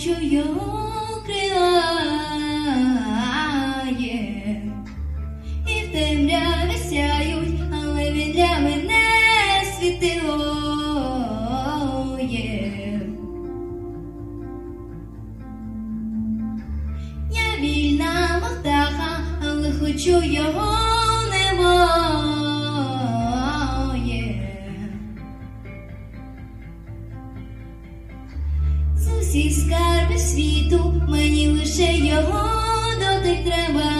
його крилає. І в темряві сяють, але він для мене світило є. Я вільна мов птаха, але хочу його небо З скарби світу мені лише його дотик треба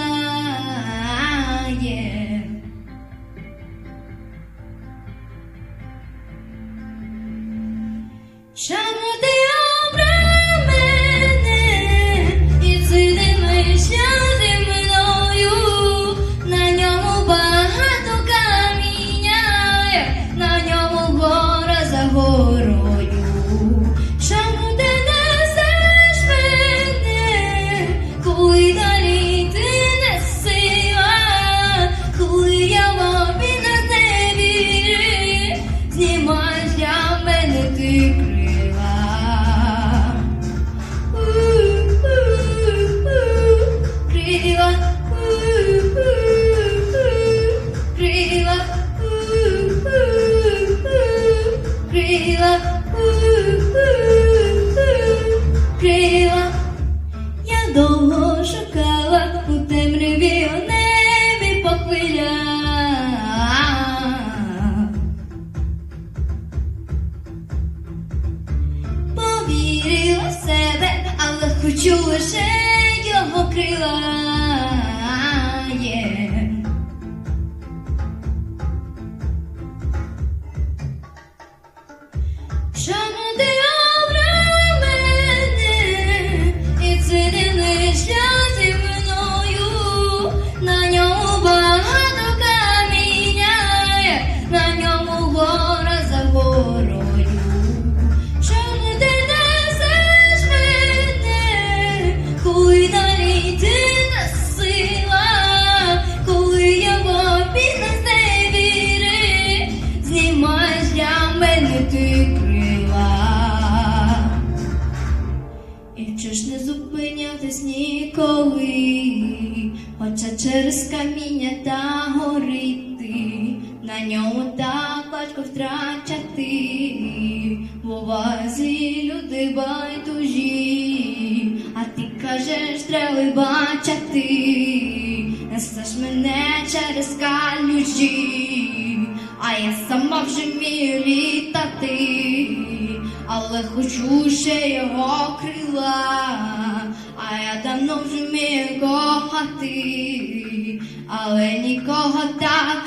є. Чому крила, крила. Я довго шукала у темряві у небі по хвилях. Повірила в себе, але хочу лише його крила. Зупинятись ніколи, хоча через каміння та горити, на ньому так важко втрачати, буває злі люди байдужі, а ти кажеш, треба бачити, несеш мене через калюжі, а я сама вже вмію літати, але хочу ще його крила, давно вже вмію кохати, але нікого так,